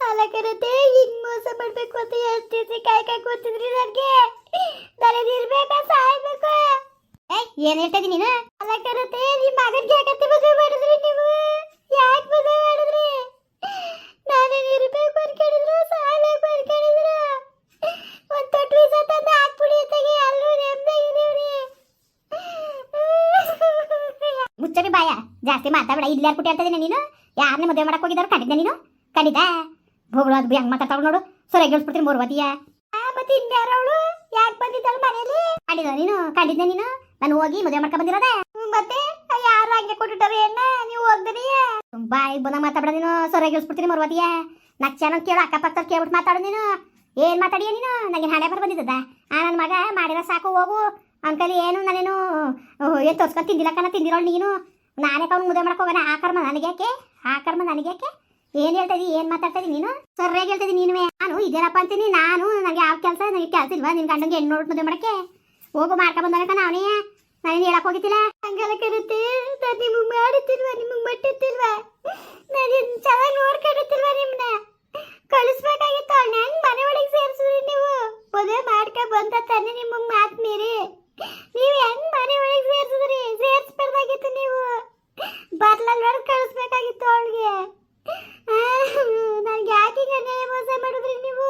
ಅಲ್ಲ ಕರತೆ ಹಿಂಗ್ ಮೋಸ ಮಾಡ್ಬೇಕು ಅಂತ ಹೇಳ್ತಿದ್ರಿ ಕಾಯ್ಕಾಯ್ ಕೂತಿದ್ರಿ ನನಗೆ? ತಲೆದಿರ್ಬೇಕಾ ಸಾಯ್ಬೇಕು. ಏ, ಏನ್ ಹೇಳ್ತಾ ಇದೀನಿ ನೀನು? ಅಲ್ಲ ಕರತೆ ನಿಮ್ ಮಗನ್ಗೆ ಯಾಕತ್ತೆ ಮದುವೆ ಮಾಡಿದ್ರಿ ನೀವು? ಯಾಕೆ ಮದುವೆ ಮಾಡಿದ್ರಿ? ನಾನೇನ್ ಇರ್ಬೇಕು ಅನ್ಕೊಂಡಿದ್ರು, ಸಾಯ್ಬೇಕು ಅನ್ಕೊಂಡಿದ್ರು. ಒಂದ್ ತೊಟ್ಟು ಬೀಜ ತಂದು ಹಾಕ್ಬಿಡಿ ತೆಗಿ ಅಲ್ಲೂ ನೆಮ್ಮದಿ ಮುಚ್ಚರಿ ಬಾಯ, ಜಾಸ್ತಿ ಮಾತಾಡ ಇಲ್ಲಿ ಕುಟಿ ಅಂತ ಇದೀನಿ ನೀನು? ಯಾರನ್ನ ಮದುವೆ ಮಾಡಕ್ ಹೋಗಿದಾರ ಕಂಡಿದ್ದೆ ನೀನು? ಕಂಡಿದ್ದ ಭೋಗಳು ಅದು ಹೆಂಗ್ ಮಾತಾಡ್ತಾವ್ ನೋಡು. ಸರಿ ಗೆಲ್ಸ್ಬಿಡ್ತೀನಿ ಮೂರ್ವತಿಯ ಮತ್ತೆ ಯಾಕೆ ಬಂದಿದ್ದಾಳು ಮನೇಲಿ? ಕಂಡಿದ ನೀನು ಕಂಡಿದ್ದೆ ನೀನು? ನಾನು ಹೋಗಿ ಮದುವೆ ಮಾಡ್ಕೊ ಬಂದಿರೋದೆ? ಮತ್ತೆ? ಯಾರು ಹಂಗೆ ಕೊಟ್ಟಿಟ್ಟಾರೆ ಏನ ನೀವು ಹೋಗ್ದಿರಿ ಬಾಯ್ ಬಂದ ಮಾತಾಡ ನೀನು. ಸರಿಯಾಗಿ ಹೇಳ್ಬಿಡ್ತೀನಿ ಮೂರ್ವತಿಯ ನಾಕ್ ಚೆನ್ನಾಗಿ ಕೇಳು ಅಕ್ಕಪಕ್ಕ ಕೇಳ್ಬಿಟ್ಟು ಮಾತಾಡು ನೀನು. ಏನ್ ಮಾತಾಡಿಯ ನೀನು? ನನಗೆ ಹಣೆ ಬರ ಬಂದಿದ್ದದ? ಆ ನನ್ನ ಮಗ ಮಾಡಿರೋ ಸಾಕು, ಹೋಗು. ಅಂಕಲ್ ಏನು, ನಾನೇನು ಏನು ತೋರ್ಸ್ಕೊಂಡು ತಿಂದಿಲ್ಲ ಕಣ, ತಿಂದಿರೋಳು ನೀನು. ನಾನೇ ಕೌನ್ ಮದುವೆ ಮಾಡಕ್ ಹೋಗೋಣ? ಆ ಕರ್ಮ ನನಗ್ಯಾಕೆ? ಆ ಕರ್ಮ ನನಗೆ ಯಾಕೆ ಏನ್ ಹೇಳ್ತಾ ಏನ್ ಮಾತಾಡ್ತಾ ನೀನು? ಸರಿಯಾಗಿ ಹೇಳ್ತಾ ಇದೀನಿ ನೀನು ನಾನು ಇದೇನಪ್ಪ ಅಂತೀನಿ? ನಾನು ನನಗೆ ಯಾವ ಕೆಲಸ? ನನಗೆ ಕೆಲಸ ಇಲ್ವಾ? ನಿನ್ ಗಂಡಂಗೆ ಹೆಣ್ಣು ನೋಡ್ ಮದುವೆ ಮಾಡಕ್ಕೆ? ಹೋಗು ಮಾಡ್ಕೊಂಡ್ ಬಂದಾಗ ನಾವನೇ ನಾನೇನು ಹೇಳಕ್ ಹೋಗಿದ್ದಿಲ್ಲ? ಹಂಗೆಲ್ಲ ಕರುತ್ತೆ ನಾನು ನಿಮಗೆ ಮಾಡುತ್ತಿಲ್ವಾ ನಿಮಗೆ ಮಟ್ಟುತ್ತಿಲ್ವಾ ನಾನು ಚೆನ್ನಾಗಿ ನೋಡ್ಕೊಂಡಿರ್ತಿಲ್ವಾ ನಿಮ್ಮನ್ನ ಕಳಿಸ್ಬೇಕಾಗಿತ್ತು ಅವ್ನ ಹೆಂಗ್ ಮನೆ ಒಳಗೆ ಸೇರಿಸಿದ್ರಿ ನೀವು? ಮದುವೆ ಮಾಡ್ಕ ಬಂದ ತಾನೆ ನಿಮ್ಮ ಮಾತು ಮೀರಿ. ನೀವು ಹೆಂಗ್ ಮನೆ ಒಳಗೆ ಸೇರಿಸಿದ್ರಿ ಸೇರಿಸ್ಬಾರ್ದಾಗಿತ್ತು ನೀವು ಬರ್ಲಲ್ಲಿ ಹೊಡೆದು ಕಳಿಸ್ಬೇಕಾಗಿತ್ತು ಅವಳಿಗೆ ನನಗೆ ಯಾಕೆ ಹಿಂಗೆ ಅನ್ಯಾಯ ಮೋಸ ಮಾಡಿದ್ರಿ ನೀವು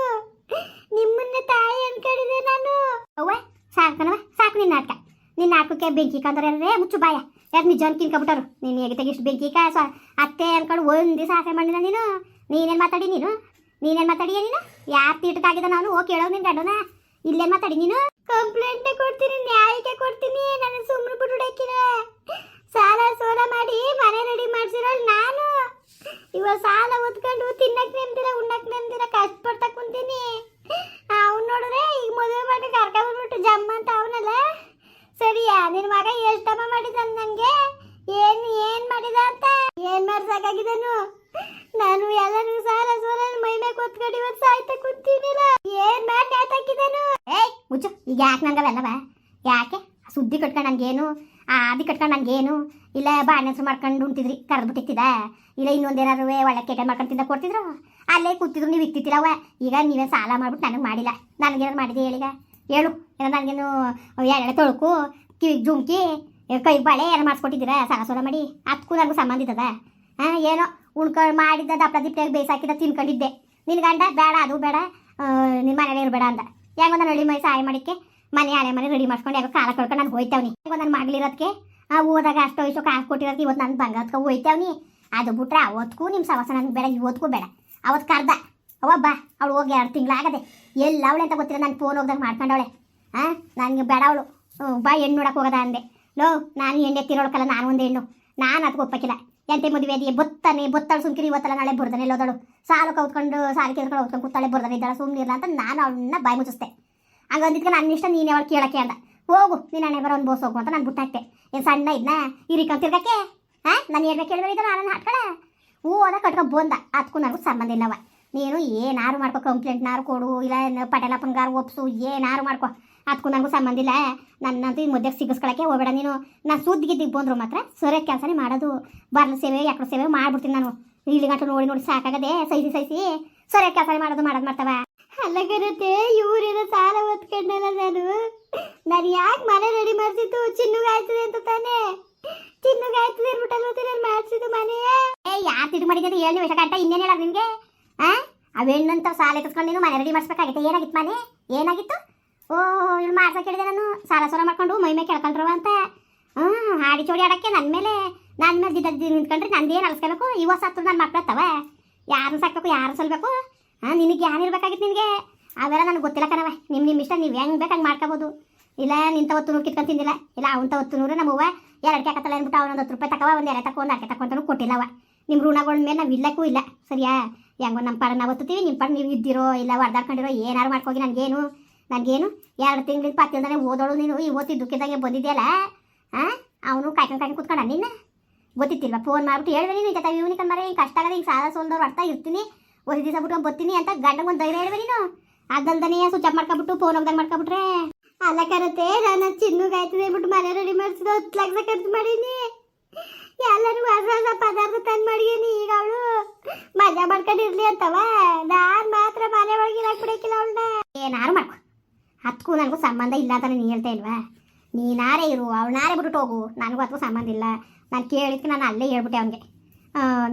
ನಿಮ್ಮನ್ನ ತಾಯಿ ಅನ್ಕೊಂಡಿದ್ದೆ ನಾನು ಅವ್ವ ಸಾಕು ಕಣವ ಸಾಕು ನಿನ್ನ ನಾಟಕ ನಾಟಕಕ್ಕೆ ಬೆಂಕಿ ಕಂದ್ರೆ ಮುಚ್ಚು ಬಾಯ, ಯಾಕೆ ನಿಜ ಕಿನ್ಕೊಬಿಟ್ಟರು ನೀನು ಹೇಗೆ ತೆಗಿಷ್ಟು ಬೆಂಕಿ ಕಾಯ ಅತ್ತೆ ಅನ್ಕೊಂಡು ಒಂದು ದಿವಸ ಆಸೆ ಮಾಡಿದ ನೀನು? ನೀನೇನು ಮಾತಾಡಿ ನೀನು? ನೀನೇನ್ ಮಾತಾಡಿಯ ನೀನು? ಯಾರು ತೀಟಕ್ಕಾಗಿದ ನಾನು? ಓ ಕೇಳೋ ನಿನ್ ಗಂಡನ? ಇಲ್ಲೇನ್ ಮಾತಾಡಿ ನೀನು? ಕಂಪ್ಲೇಂಟ್ ಕೊಡ್ತೀನಿ, ನ್ಯಾಯಕ್ಕೆ ಕೊಡ್ತೀನಿ ನನ್ನ ಸುಮ್ಮನೆ ಬಿಟ್ಟು ಸಾಲ ಸೋಲ ಮಾಡಿ ಮನೆ ರೆಡಿ ಮಾಡ್ಸಿರೋಳು ನಾನು. ಇವಾಗ ಸಾಲ ಒತ್ಕೊಂಡು ತಿನ್ನಕ್ ನೆಮ್ದಿರ, ಉಣ್ಣಕ್ ನೆಮ್ದಿರ ಕಷ್ಟಪಡ್ತಾ ಕುಂತೀನಿ ಅವ್ನು ನೋಡಿದ್ರೆ ಈಗ ಮದುವೆ ಮಾಡಿ ಕರ್ಕೊಂಡ್ಬಿಟ್ಟು ಜಮ್ಮ ಅಂತ ಅವನಲ್ಲ ಸರಿಯಾ ನಿನ್ ಮಗ ಎಷ್ಟಮ್ಮ ಮಾಡಿದ ನನ್ಗೆ ಏನ್ ಏನ್ ಮಾಡಿದ ಅಂತ ಏನ್ ಮಾಡ್ಸಕ್ಕಾಗಿದನು ನಾನು ಎಲ್ಲರೂ ಸಾಲ ಸೋಲ ಮೈ ಮೇಲೆ ಕೊತ್ಕೊಂಡು ಇವತ್ತು ಸಾಯ್ತಾ ಕೂತೀನಿಲ್ಲ ಏನ್ ಮಾಡಿ ನೇತಾಕಿದನು ಏಯ್ ಮುಚ್ಚು ಈಗ ಯಾಕೆ ನಂಗವೆಲ್ಲವ ಯಾಕೆ? ಸುದ್ದಿ ಕಟ್ಕೊಂಡು ನನಗೇನು ಆದಿ ಕಟ್ಕೊಂಡು ನನಗೇನು ಇಲ್ಲ ಬಾಣೆ ಹೆಸರು ಮಾಡ್ಕೊಂಡು ಉಂಟಿದ್ರಿ ಕರೆದ್ಬಿಟ್ಟಿತ್ತಿದ ಇಲ್ಲ ಇನ್ನೊಂದೇನಾದ್ರು ಒಳ್ಳೆ ಕೆಟ್ಟ ಮಾಡ್ಕೊಂಡು ತಿಂದ ಕೊಡ್ತಿದ್ರು? ಅಲ್ಲೇ ಕೂತಿದ್ರು ನೀವು ಇತ್ತಿತ್ತಿರವ ಈಗ ನೀವೇ ಸಾಲ ಮಾಡ್ಬಿಟ್ಟು ನನಗೆ ಮಾಡಿಲ್ಲ. ನನಗೇನಾದ್ರು ಮಾಡಿದೆ ಹೇಳಿಗ ಹೇಳು. ಏನೋ ನನಗೇನು ಎಳೆ ತೊಳ್ಕು ಕಿವಿಗೆ ಜುಮ್ಕಿ ಕೈ ಬಳೆ ಏನು ಮಾಡಿಸ್ಕೊಟ್ಟಿದ್ದೀರಾ? ಸಾಲ ಸೋಲ ಮಾಡಿ. ಅದಕ್ಕೂ ನನಗೂ ಸಂಬಂಧ ಇದ್ದದ? ಹಾಂ ಏನೋ ಉಣ್ಕೊಂಡು ಮಾಡಿದ್ದ ದಪ್ಪ ದಿಪ್ಪಿಯಾಗಿ ಬೇಯಿಸಾಕಿದ ತಿನ್ಕೊಂಡಿದ್ದೆ. ನಿನ್ನ ಗಂಡ ಬೇಡ, ಅದು ಬೇಡ. ನಿನ್ನ ಮನೇಲಿ ಇರಬೇಡ ಅಂದ. ಹೆಂಗೋ ನಾನು ಹಳ್ಳಿ ಮೈ ಸಹಾಯ ಮಾಡಿಕ್ಕೆ? ಮನೆ ಹಳೆ ಮನೆ ರೆಡಿ ಮಾಡ್ಕೊಂಡು ಯಾಕೋ ಕಾಲ ಕಳ್ಕೊಂಡು ನಾನು ಹೋಯ್ತಾವ್ನಿ ಹೆಂಗೋ ನನ್ನ ಮಗಳಿರೋದಕ್ಕೆ ಆ ಹೋದಾಗ ಅಷ್ಟೋ ಇಷ್ಟೋ ಕಾಸು ಕೊಟ್ಟಿರೋದಕ್ಕೆ ಇವತ್ತು ನಾನು ಬಂಗಾರಕ್ಕೆ ಹೋಯ್ತಾವ್ನಿ ಅದು ಬಿಟ್ರೆ ಅವತ್ತಿಗೂ ನಿಮ್ಮ ಸವಾಸ ನನಗೆ ಬೇಡ ಇವತ್ತಿಗೂ ಬೇಡ. ಅವತ್ತು ಕರ್ದ. ಅವ ಬಾ, ಅವಳು ಹೋಗಿ ಎರಡು ತಿಂಗಳಾಗದೆ. ಎಲ್ಲ ಅವಳೆ ಅಂತ ಗೊತ್ತಿಲ್ಲ, ನಾನು ಫೋನ್ ಹೋಗ್ದಾಗ ಮಾಡ್ಕೊಂಡವಳೆ. ಹಾಂ ನನಗೆ ಬೇಡ ಅವಳು. ಬಾ ಹೆಣ್ಣು ನೋಡಕ್ಕೆ ಹೋಗದ ಅಂದೆ. ಲೋ, ನಾನು ಹೆಣ್ಣೆ ತಿರೋಳಕಲ್ಲ ನಾನು ಒಂದು ಹೆಣ್ಣು. ನಾನು ಅದಕ್ಕೆ ಒಪ್ಪಕ್ಕಿಲ್ಲ ಎಂತೆ ಮದುವೆ ಅದಿಯೇ ಬೊತ್ತಾನೆ ಬೊತ್ತಾಳು ಸುಮ್ಕಿರಿ, ಇವತ್ತಲ್ಲ ನಾಳೆ ಬರ್ದಾನೆ ಎಲ್ಲೋದಳು ಸಾಲು ಕೌತ್ಕೊಂಡು, ಸಾಲು ಕೇಳ್ಕೊಂಡು ಓದ್ಕೊಂಡು ಕೂತಾಳೆ ಬರ್ದಾನೆ ಇದ್ದಾಳೆ ಸುಮ್ಮನಿರಲ್ಲ ಅಂತ ನಾನು ಅವಳನ್ನ ಬಾಯಿ ಮುಚ್ಚಿಸ್ದೆ. ಹಂಗಂದಿದ್ಕೆ ನನ್ನ ಇಷ್ಟ, ನೀನು ಅವಳು ಕೇಳಕ್ಕೆ ಅಂದ. ಹೋಗು ನೀನು ಹಣೆ ಬರೋ ಒಂದು ಬೋಸ್ ಹೋಗು ಅಂತ ನಾನು ಬಿಟ್ಟಾಕ್ತೆ. ಏನು ಸಣ್ಣ ಇದನ್ನ ಇರಿಕೊಂಡು ತಿರ್ಗಕ್ಕೆ ಹಾಂ ನಾನು ಹೇಳ್ಬೇಕು ಕೇಳಿದ್ರೆ ನಾನು ಹಾಟ್ಕಳ? ಹೂ, ಅದ ಕಟ್ಕೊ ಬಂದ. ಅದಕ್ಕೂ ನನಗೂ ಸಂಬಂಧ ಇಲ್ಲವ. ನೀನು ಏನಾರು ಮಾಡ್ಕೊ ಕಂಪ್ಲೇಂಟ್ನಾರು ಕೊಡು, ಇಲ್ಲ, ಪಟೇಲಪ್ಪನ್ಗಾರು ಒಪ್ಸು, ಏನಾರು ಮಾಡ್ಕೊ. ಅದಕ್ಕೂ ನನಗೂ ಸಂಬಂಧ ಇಲ್ಲ. ನನ್ನಂತೂ ಈ ಮದ್ಯಕ್ಕೆ ಸಿಗಿಸ್ಕೊಳಕ್ಕೆ ಹೋಗಬೇಡ ನೀನು. ನಾನು ಸುದ್ದಿಗಿದ್ದಿಗೆ ಬಂದರು ಬಂದ್ರು ಮಾತ್ರ ಸರಿಯಾದ ಕೆಲಸನೇ ಮಾಡೋದು. ಬರ್ಲ ಸೇವೆ ಯಾಕಡೆ ಸೇವೆ ಮಾಡ್ಬಿಡ್ತೀನಿ ನಾನು. ಇಲ್ಲಿ ಗಂಟು ನೋಡಿ ನೋಡಿ ಸಾಕಾಗದೆ ಸೈಸಿ ಸೈಸಿ ಸರಿಯಾದ ಕೆಲಸನೇ ಮಾಡೋದು ಮಾಡೋದು ಮಾಡ್ತಾವ. ಅಲ್ಲಗಿರುತ್ತೆ ಇವ್ರಿರೋ ಸಾಲ ಹೊತ್ಕೊಂಡಲ್ಲ ನಾನು. ನಾನು ಯಾಕೆ ಮನೆ ರೆಡಿ ಮಾಡ್ಸಿದ್ದು? ಚಿನ್ನಗಾಯ್ತದೆ ಅಂತ ತಾನೇ. ಚಿನ್ನಗಾಯ್ತದೆ ಅಂದ್ಬಿಟ್ಟಲ್ಲ ನಾನು ಮಾಡ್ಸಿದ್ದು ಮನೆ. ಏ ಯಾರು ಇದು ಮಾಡಿದ್ರೆ ಏಳು ನಿಮಿಷ ಗಂಟ ಇನ್ನೇನು ಹೇಳೋದು ನಿನಗೆ? ಆ? ಅವೆಣ್ಣಂತ ಸಾಲ ಎತ್ತಿಸ್ಕೊಂಡು ನೀನು ಮನೆ ರೆಡಿ ಮಾಡಿಸ್ಬೇಕಾಗಿತ್ತು ಏನಾಗಿತ್ತು ಮನೆ? ಏನಾಗಿತ್ತು? ಓ ಇಲ್ಲಿ ಮಾಡ್ಸಕ್ಕೆ ಹೇಳಿದೆ ನಾನು. ಸಾಲ ಸೋಲ ಮಾಡ್ಕೊಂಡು ಮೈ ಮೇಲೆ ಕೇಳ್ಕೊಂಡ್ರವ ಅಂತ. ಹ್ಞೂ ಹಾಡಿ ಚೋಡಿ ಆಡಕ್ಕೆ ನನ್ನ ಮೇಲೆ ನನ್ನ ಮೇಲೆ ದಿದ್ದ ನಿಂತ್ಕೊಂಡ್ರೆ ನಂದೇನು ಅಳಿಸ್ಕೋಬೇಕು ಇವ ಸತ್ತು ನನ್ನ ಮಕ್ಳು ಅತ್ತವ. ಯಾರನ್ನ ಸಾಕಬೇಕು ಯಾರು ಸಲ್ಬೇಕು? ಹಾಂ, ನಿನಗೆ ಯಾರು ಇರ್ಬೇಕಾಗಿತ್ತು ನಿನಗೆ? ಅವೆಲ್ಲ ನನಗೆ ಗೊತ್ತಿಲ್ಲ ಕಣವ ನಿಮ್ಮ ನಿಮ್ಮ ಇಷ್ಟ, ನೀವು ಹೆಂಗೆ ಬೇಕು ಹಂಗೆ ಮಾಡ್ಕೋಬೋದು. ಇಲ್ಲ, ನಿಂತ ಹೊತ್ತು ನೂರು ಕಿತ್ಕೊಂಡು ತಿಂದಿಲ್ಲ. ಇಲ್ಲ, ಅವಂತ ಹೊತ್ತು ನೂರು ನಮ್ಮವ್ವ. ಎರಡು ಹಾಕತ್ತಲ್ಲ ಅಂದ್ಬಿಟ್ಟು ಅವನೊಂದು ಹತ್ತು ರೂಪಾಯಿ ತಕವ ಒಂದು ಎಲೆ ತಕೊ, ಒಂದು ಅಕ್ಕೆ ತಕೊಂತನೂ ಕೊಟ್ಟಿಲ್ಲವ ನಿಮ್ಮ ಋಣಗಳ ಮೇಲೆ ನಾವು ಇಲ್ಲಕ್ಕೂ ಇಲ್ಲ. ಸರಿಯಾ? ಹೆಂಗೋ ನಮ್ಮ ಪಾಡ ನಾವು ಹೊತ್ತೀವಿ ನಿಮ್ಮ ಪಾಡ ನೀವು ಇದ್ದಿರೋ, ಇಲ್ಲ ಹೊಡೆದಾಡ್ಕೊಂಡಿರೋ ಏನಾರು ಮಾಡ್ಕೋಗಿ ನನಗೇನು? ನನಗೇನು ಎರಡು ತಿಂಗಳಿಂದ ಪತ್ತಿಲ್ದಾನೆ ಓದೋಳು ನೀನು. ಇವತ್ತು ದುಃಖದಾಗೆ ಬಂದಿದೆಯಲ್ಲ? ಹಾಂ ಅವನು ಕಾಯ್ಕೊಂಡು ಕಾಯ್ಕೊಂಡು ಕೂತ್ಕೊಂಡ ನಿನ್ನ? ಗೊತ್ತಿತ್ತಿಲ್ವಾ? ಫೋನ್ ಮಾಡ್ಬಿಟ್ಟು ಹೇಳಿದ್ರೆ ನೀನು ಜೊತೆ ಇವನಿಗೆ ಮರೆ ಹಿಂಗೆ ಕಷ್ಟ ಆಗದೆ ಹಿಂಗೆ ಸಾಲ ಸೋಲ್ದವ್ರು ಅರ್ಥ ಇರ್ತೀನಿ. ಒಂದು ದಿವಸ ಬಿಟ್ಟು ಬರ್ತೀನಿ ಅಂತ ಗಂಡಗೆ ಒಂದು ಧೈರ್ಯ ಹೇಳ್বে ನೀನು. ಅದಲ್ದನೇ ಸ್ವಿಚ್ ಆಫ್ ಮಾಡ್ಕೊಬಿಟ್ಟು ಫೋನ್ ಹೋಗ್ದಂಗೆ ಮಾಡ್ಕೊಬಿಟ್ರೆ ಅಲ್ಲ ಕರತೆ ನಾನು ಚಿನ್ನುಗಾಯ್ತದೆ ಬಿಟ್ಟು ಮನೆ ರೆಡಿ ಮಾಡಿಸಿದ ಹತ್ತು ಲಕ್ಷ ಖರ್ಚು ಮಾಡೀನಿ. ಎಲ್ಲರೂ ಹೊಸ ಹೊಸ ಪದಾರ್ಥ ತಂದು ಮಾಡಿದೀನಿ ಈಗ ಅವಳು. ಮಜಾ ಮಾಡ್ಕೊಂಡಿರ್ಲಿ ಅಂತವ. ನಾನ್ ಮಾತ್ರ ಮನೆ ಒಳಗೆ ಹಾಕ್ಬಿಡಕ್ಕಿಲ್ಲ ಅವಳನ್ನ ಏನಾರು ಅದಕ್ಕೂ ನನಗೂ ಸಂಬಂಧ ಇಲ್ಲ ಅಂತ ನೀನು ಹೇಳ್ತಾ ಇಲ್ವಾ? ನೀನಾರೇ ಇರು ಅವಳನ್ನಾರೇ ಬಿಟ್ಬಿಟ್ಟು ಹೋಗು. ನನಗೂ ಅದಕ್ಕೂ ಸಂಬಂಧ ಇಲ್ಲ. ನಾನು ಕೇಳಿದ್ಕೆ ನಾನು ಅಲ್ಲೇ ಹೇಳ್ಬಿಟ್ಟೆ ಅವನಿಗೆ.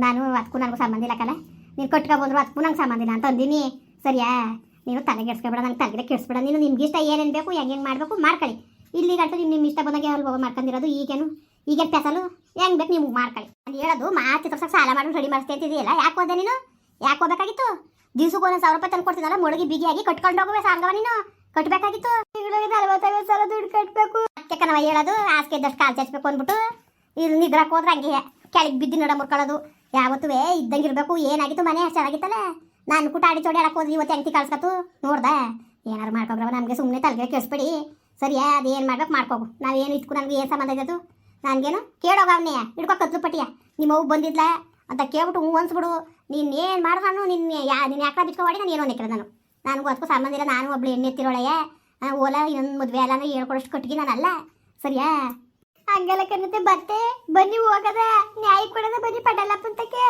ನಾನು ಅದಕ್ಕೂ ನನಗೂ ಸಂಬಂಧ ಇಲ್ಲ ಕಲ ನೀನು ಕಟ್ಕೊ ಬಂದ್ರು ಅದಕ್ಕೂ ನಂಗೆ ಸಂಬಂಧ ಇಲ್ಲ ಅಂತ ಅಂದಿನಿ. ಸರಿಯಾ? ನೀನು ತಲೆಗೆಡ್ಸ್ಕೊಬೇಡ ನಂಗೆ ತಲೆಗೆ ಕೆಡಿಸ್ಬೇಡ. ನೀನು ನಿಮ್ಗೆ ಇಷ್ಟ ಏನೇನು ಬೇಕು, ಹೆಂಗೆ ಮಾಡಬೇಕು ಮಾಡ್ಕೊಳ್ಳಿ. ಇಲ್ಲಿ ಗಂಟು ನಿಮ್ಮ ನಿಮ್ಮ ಇಷ್ಟ ಬಂದಾಗ ಅಲ್ಲಿ ಹೋಗಿ ಮಾಡ್ಕೊಂಡಿರೋದು ಈಗೇನು. ಈಗೇನು ಪೆಸಲು? ಹೆಂಗೆ ಬೇಕು ನೀವು ಮಾಡ್ಕೊಳ್ಳಿ. ನಾನು ಹೇಳೋದು ಮಾತು ತರ್ಸಕ್ಕೆ ಸಾಲ ಮಾಡಿ ರೆಡಿ ಮಾಡಿಸ್ತಾ ಅಂತಿದೆಯಲ್ಲ ಯಾಕೆ ಹೋದೆ ನೀನು? ಯಾಕೆ ಹೋಗ್ಬೇಕಾಗಿತ್ತು? ದಿವ್ಸಕ್ಕೆ ಒಂದೊಂದು ಸಾವಿರ ರೂಪಾಯಿ ತಂದು ಕೊಡ್ತಿದ್ದಲ್ಲ ಮೊಳಗಿ ಬಿಗಿಯಾಗಿ ಕಟ್ಕೊಂಡು ಹೋಗುವೆ ಸಾಂಗವ ನೀನು. ಕಟ್ಟಬೇಕಾಗಿತ್ತು ತಿಂಗಳಿಗೆ ಸಾವಿರ ದುಡ್ಡು ಕಟ್ಟಬೇಕು ಅದಕ್ಕೆ ಹೇಳೋದು ಹಾಸಿಗೆ ಇದ್ದಷ್ಟು ಕಾಲು ಚಚ್ಬೇಕು ಅಂದ್ಬಿಟ್ಟು ಇಲ್ಲಿ ನಿದ್ರಕ್ಕೆ ಹೋದ್ರೆ ಹಂಗೆ ಕೆಳಗೆ ಬಿದ್ದು ನಡ ಮುರ್ಕೊಳ್ಳೋದು. ಯಾವತ್ತೂ ಇದ್ದಂಗೆ ಇರಬೇಕು, ಏನಾಗಿತ್ತು, ಮನೆ ಚೆನ್ನಾಗಿತ್ತಲ್ಲ ನಾನು ಕೂಟ ಆಡಿ ಚೋಡಿ ಆಡಕ್ಕೆ ಇವತ್ತು ಹೆಂಗ್ತಿ ಕಳ್ಸ್ಕತ್ತು ನೋಡ್ದ, ಏನಾರು ಮಾಡ್ಕೊಬ್ರವ, ನಮಗೆ ಸುಮ್ಮನೆ ತಲೆಗೆ ಕೇಳಿಸ್ಬೇಡಿ ಸರಿಯಾ ಏನು ಮಾಡ್ಬೇಕು ನಾವು ಏನು ಇತ್ತು ನನಗೆ ಏನು ಸಂಬಂಧ ಇದ್ದದು ನನಗೇನು ಕೇಳೋಗ ಅವನೇ ಹಿಡ್ಕೊ ಕತ್ಲು ಪಟ್ಟಿಯ? ನಿಮ್ಮ ಅವ್ವ ಬಂದಿದ್ಲ? ಅಂತ ಕೇಳ್ಬಿಟ್ಟು ಹ್ಞೂ ಅನ್ಸ್ಬಿಡು. ನೀನು ಏನು ಮಾಡಿದ್ರು ನಾನು ನಿನ್ನ ಯಾ ನೀನು ಯಾಕೆ ಮಾಡಿ ನಾನು ಏನೋ ನಿಕ್ಕಿಲ್ಲ ನಾನು. ನನಗೂ ಅದಕ್ಕೂ ಸಂಬಂಧ ಇಲ್ಲ ನಾನು ಒಬ್ಳು ಎಣ್ಣೆ ಎತ್ತಿರೋಳೆಯ ಓಲ ಇನ್ನೊಂದು ಮದುವೆ ಅಲ್ಲ ಅಂದ್ರೆ ಹೇಳ್ಕೊಡೋಷ್ಟು ಕಟ್ಟಿಗೆ ನಾನಲ್ಲ. ಸರಿಯಾ? ಹಂಗೆಲ್ಲ ಕನ್ನತೆ ಬತ್ತೆ ಬನ್ನಿ ಹೋಗದ. ನ್ಯಾಯ ಕೊಡದ ಬನ್ನಿ ಪಡಲಪ್ಪಂತಕ್ಕೆ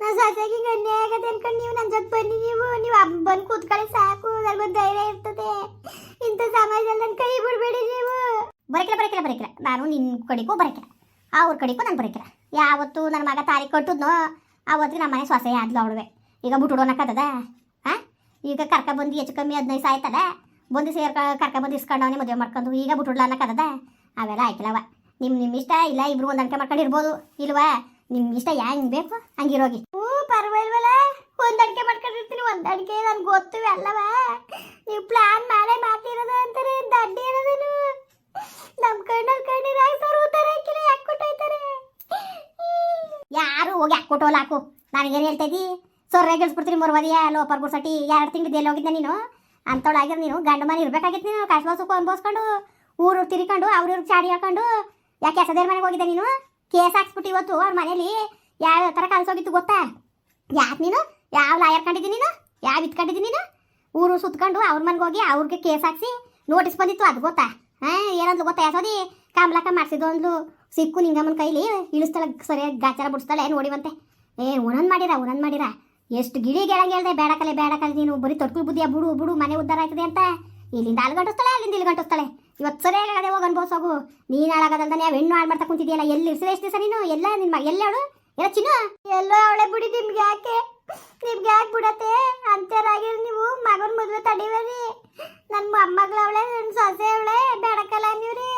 ನಾನು ಸಾಸಾಗಿ ಹಿಂಗೆ ಅನ್ಯಾಯ ಆಗದೆ ಅನ್ಕೊಂಡು ನೀವು ನನ್ನ ಜೊತೆ ಬನ್ನಿ ನೀವು. ನೀವು ಬಂದು ಕೂತ್ಕೊಳ್ಳಿ ಸಾಕು ನನಗೊಂದು ಧೈರ್ಯ ಇರ್ತದೆ. ಇಂಥ ಸಮಾಜದಲ್ಲಿ ನನ್ನ ಕೈ ಬಿಡಬೇಡಿ ನೀವು. ಬರಕಿಲ್ಲ ಬರಕಿಲ್ಲ ಬರಕಿಲ್ಲ. ನಾನು ನಿನ್ನ ಕಡೆಗೂ ಬರಕಿಲ್ಲ. ಅವ್ರ ಕಡೆಗೂ ನಾನು ಬರಕಿಲ್ಲ. ಯಾವತ್ತು ನನ್ನ ಮಗ ತಾರಿ ಕೊಟ್ಟದ್ನೋ ಆವತ್ತಿಗೆ ನಮ್ಮ ಮನೆ ಸೊಸೆ ಆದ್ಲು ಅವಳುವೆ. ಈಗ ಹಾಂ ಈಗ ಕರ್ಕ ಬಂದು ಹೆಚ್ಚು ಕಮ್ಮಿ ಹದಿನೈದು ಸಾಯ್ತದ ಬಂದು ಸೇರ್ಕ ಕರ್ಕ ಬಂದು ಇಸ್ಕೊಂಡು ಅವನೇ ಮದುವೆ ಮಾಡ್ಕೊಂಡು ಈಗ ಬಿಟ್ಬಿಡ್ಲ ಕದದ ಅವೆಲ್ಲ ಆಯ್ತಿಲ್ಲವ ನಿಮ್ಮ ನಿಮ್ಮ ಇಷ್ಟ ಇಲ್ಲ ಇಬ್ರು ಹೊಂದಾಣಿಕೆ ಮಾಡ್ಕೊಂಡು ಇರ್ಬೋದು. ಇಲ್ವಾ? ನಿಮ್ಮ ಇಷ್ಟ ಹೆಂಗ್ ಬೇಕು? ಹಂಗಿರೋಗಿ. ಹ್ಞೂ ಪರವಾಗಿಲ್ವಲ್ಲ ಹೊಂದಾಣಿಕೆ ಮಾಡ್ಕೊಂಡಿರ್ತೀನಿ ಹೊಂದಾಣಿಕೆ ನನ್ಗೆ ಗೊತ್ತು ಅಲ್ಲವ. ನೀವು ಪ್ಲಾನ್ ಮಾಡೇ ಮಾಡ್ತಿರೋದು ಅಂತಾರೆ. ದಡ್ಡಿ ಇರೋದನು ನಮ್ಮ ಕಣ್ಣಲ್ಲಿ ಕಣ್ಣೀರು ಯಾಕೆ ಕೊಟ್ಟೋಯ್ತಾರೆ? ಯಾರು ಹೋಗಿ ಹಾಕ್ಕೊಟ್ಟೋಲ್ಲ ಹಾಕು? ನನಗೇನು ಹೇಳ್ತಾ ಇದ್ದಿ ಸೊರ್ರೆ ಗೆಲ್ಸ್ಬಿಡ್ತೀನಿ ಮುರ್ವದಿಯ ಲೋಪರ್ ಸಟಿ ಎರಡು ತಿಂಗಳು ಎಲ್ಲಿ ಹೋಗಿದ್ದೆ ನೀನು? ಅಂತವಳಾಗಿರ್ ನೀನು, ಗಂಡು ಮನೆ ಇರ್ಬೇಕಾಗಿತ್ತು ನೀನು ಕಷ್ಟ ಸುಖ ಅನ್ಭವಿಸ್ಕೊಂಡು, ಊರು ತಿರ್ಕೊಂಡು ಅವ್ರವ್ರಿಗೆ ಚಾಡಿ ಹಾಕೊಂಡು, ಯಾಕೆ ಹೆಸದೇರ್ ಮನೆಗೆ ಹೋಗಿದ್ದೆ ನೀನು? ಕೇಸ್ ಹಾಕ್ಸ್ಬಿಟ್ಟು ಇವತ್ತು ಅವ್ರ ಮನೇಲಿ ಯಾವ ಥರ ಕಲಿಸೋಗಿತ್ತು ಗೊತ್ತಾ? ಯಾಕೆ ನೀನು? ಯಾವ ಲಾಯರ್ ಕಂಡಿದ್ದೀನಿ ನೀನು? ಯಾವ ಇತ್ಕೊಂಡಿದ್ದೀನಿ ನೀನು? ಊರು ಸುತ್ಕೊಂಡು ಅವ್ರ ಮನೆಗೆ ಹೋಗಿ ಅವ್ರಿಗೆ ಕೇಸ್ ಹಾಕ್ಸಿ ನೋಟಿಸ್ ಬಂದಿತ್ತು, ಅದು ಗೊತ್ತಾ? ಹಾಂ, ಏನಂದ್ಲು ಗೊತ್ತಾ ಯಾಸೋದಿ ಕಾಮ್ಲಕ್ಕ ಮಾಡಿಸಿದ್ದು ಅಂದ್ಲು. ಸಿಕ್ಕು ನಿಂಗಮ್ಮನ ಕೈಲಿ, ಇಳಿಸ್ತಾಳೆ, ಸರಿಯಾಗಿ ಗಾಚಾರ ಬಿಡಿಸ್ತಾಳೆ, ನೋಡಿವಂತೆ. ಏ ಒಂದೊಂದು ಮಾಡಿರ ಒಂದೊಂದು ಮಾಡಿರ? ಎಷ್ಟು ಗಿಳಿ ಗೆಳಂಗೆ ಹೇಳ್ದೆ, ಬೇಡ ಕಲೆ ಬೇಡ ಕಲೆ, ನೀನು ಬರೀ ತೊಟ್ಕುಲ್ ಬುದ್ಧಿಯ ಬುಡು ಬುಡು ಮನೆ ಉದ್ದಾರ ಆಯ್ತದೆ ಅಂತ. ಇಲ್ಲಿಂದ ಅಲ್ಲಿ ಗಂಟಿಸ್ತಾಳೆ, ಅಲ್ಲಿಂದ ಇಲ್ಲಿ ಗಂಟಿಸ್ತಾಳೆ. ಇವತ್ತು ಸರಿ ಆಗದೆ ಹೋಗಿ ಅನ್ಭವಿಸೋಗು ನೀನು ಹಾಳಾಗದಲ್ದ ನೀವು ಹೆಣ್ಣು ಹಾಳು ಮಾಡ್ತಾ ಕುಂತಿದ್ಯಲ್ಲ, ಎಲ್ಲಿ ಎಷ್ಟು ದಿವಸ ನೀನು? ಎಲ್ಲ ನಿನ್ನ ಎಲ್ಲ ಅವಳು? ಎಲ್ಲ ಚಿನ್ನು? ಎಲ್ಲೋ ಅವಳೆ ಬಿಡಿ, ನಿಮ್ಗೆ ಯಾಕೆ? ನಿಮ್ಗೆ ಯಾಕೆ ಬಿಡತ್ತೆ? ಅಂತೇರಾಗಿರ್ ನೀವು, ಮಗನ ಮದುವೆ ತಡಿವರಿ ನನ್ನ ಮೊಮ್ಮಗಳು ಅವಳೆ ನನ್ನ ಸೊಸೆ ಅವಳೆ ಬೇಡಕಲ್ಲ ನೀವ್ರಿ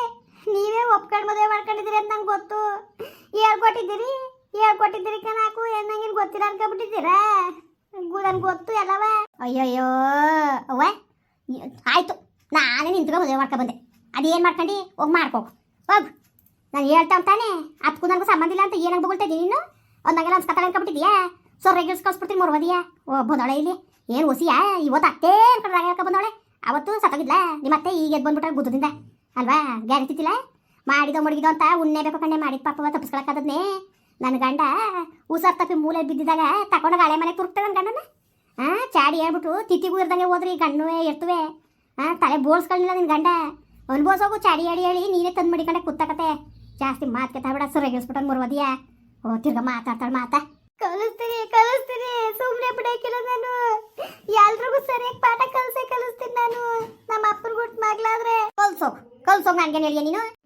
ನೀವೇ ಒಪ್ಕೊಂಡು ಮದುವೆ ಮಾಡ್ಕೊಂಡಿದ್ದೀರಿ ಅಂತ ನಂಗೆ ಗೊತ್ತು. ಹೇಳ್ಕೊಟ್ಟಿದ್ದೀರಿ ಹೇಳ್ಕೊಟ್ಟಿದ್ದೀರಿ ಕಣಾಕು ಏನಂಗಿನ ಗೊತ್ತಿಲ್ಲ ಅನ್ಕೊಬಿಟ್ಟಿದ್ದೀರ ನನ್ಗೆ ಗೊತ್ತು ಎಲ್ಲವ? ಅಯ್ಯಯ್ಯೋ, ಅವ್ವ. ಆಯ್ತು. ನಾನೇ ನಿಂತ್ಕೊಂಡು ಮದುವೆ ಮಾಡ್ಕೊ ಬಂದೆ. ಅದೇನು ಮಾಡ್ಕೊಂಡು? ಹೋಗಿ ಮಾಡ್ಕೋ. ಹೋಗು. ನಾನು ಹೇಳ್ತಾ ತಾನೆ ಅದಕ್ಕೂ ನನಗೂ ಸಂಬಂಧ ಇಲ್ಲ ಅಂತ ಏನಂಗೆ ಬೊಗಳ್ತಾ ಇದ್ದೀನಿ ನೀನು? ಒಂದಾಗೆಲ್ಲ ಅನ್ಸ್ಕತ್ತಾಳೆ ಅನ್ಕೊಂಬಿಟ್ಟಿದ್ಯಾ ಸೊರ್ರೆ ಗಿಳ್ಸ್ಕೊಳ್ಸ್ಬಿಡ್ತೀನಿ ಮೊರ್ವದಿಯಾ. ಓ ಬಂದವಳೆ ಇಲ್ಲಿ. ಏನು ಹೊಸಿಯಾ ಇವತ್ತು ಅತ್ತೆ ರಾಗ ಹೇಳ್ಕೊ ಬಂದವಳೆ ಅವತ್ತು ಸತ್ತೋಗಿದ್ಲ? ನಿಮ್ಮ ಅತ್ತೆ ಈಗ ಎದ್ದು ಬಂದ್ಬಿಟ್ಟ ಗುದ್ದದಿಂದ ಅಲ್ವಾ? ಗ್ಯಾರಂಟಿತಿಲ್ಲ ಮಾಡಿದೋ, ಮಡಗಿದೋ ಅಂತ ಉಣ್ಣೆ ಬೇಕು ಕಣ್ಣೆ ಮಾಡಿದ ಪಾಪವ ತಪ್ಪಿಸ್ಕೊಳಕ್ಕಾದದ್ನೇ ನನ್ನ ಗಂಡ ಉಸಾರ್ ತಪ್ಪಿ ಮೂಲೆ ಬಿದ್ದಿದಾಗ ತಗೊಂಡಾಗ ಹಳೆ ಮನೆ ತುರುಕ್ತಾಳೆ ನನ್ನ ಗಂಡನ. ಹಾಂ ಚಾಡಿ ಹೇಳ್ಬಿಟ್ಟು ತಿತ್ತಿಗೂ ಇರ್ದಂಗೆ ಹೋದ್ರಿ ಗಣ್ಣುವೆ ಇರ್ತವೆ. ಹಾಂ ತಲೆ ಬೋಳ್ಸ್ಕೊಳ್ಳಿಲ್ಲ ನಿನ್ನ ಗಂಡ. ಅನ್ಬೋಸೋಗು ಚಾಡಿ ಹೇಳಿ ಹೇಳಿ ನೀನೇ ತಂದು ಮಡಿಕೊಂಡೆ ಕುತ್ತಕತೆ. ಜಾಸ್ತಿ ಮಾತ್ಕೆ ಬಿಡ ಸೊರಗಿಸ್ಬಿಟ್ಟು ಮುರ್ವದಿಯಾ. ಓ ತಿರ್ಗ ಮಾತಾಡ್ತಾಳೆ ಮಾತಾ. ಕಲಿಸ್ತೀನಿ ಕಲಿಸ್ತೀನಿ ಸುಮ್ಮನೆ ಬಿಡಕ್ಕಿಲ್ಲ ನಾನು. ಎಲ್ರಿಗೂ ಸರಿಯಾಗಿ ಪಾಠ ಕಲಿಸೇ ಕಲಿಸ್ತೀನಿ ನಾನು. ನಮ್ಮ ಅಪ್ಪನ ಗುಟ್ ಮಗ್ಲಾದ್ರೆ ಕಲ್ಸೋ ಕಲ್ಸೋ ಹಂಗೇನು ಹೇಳಿಯ ನೀನು?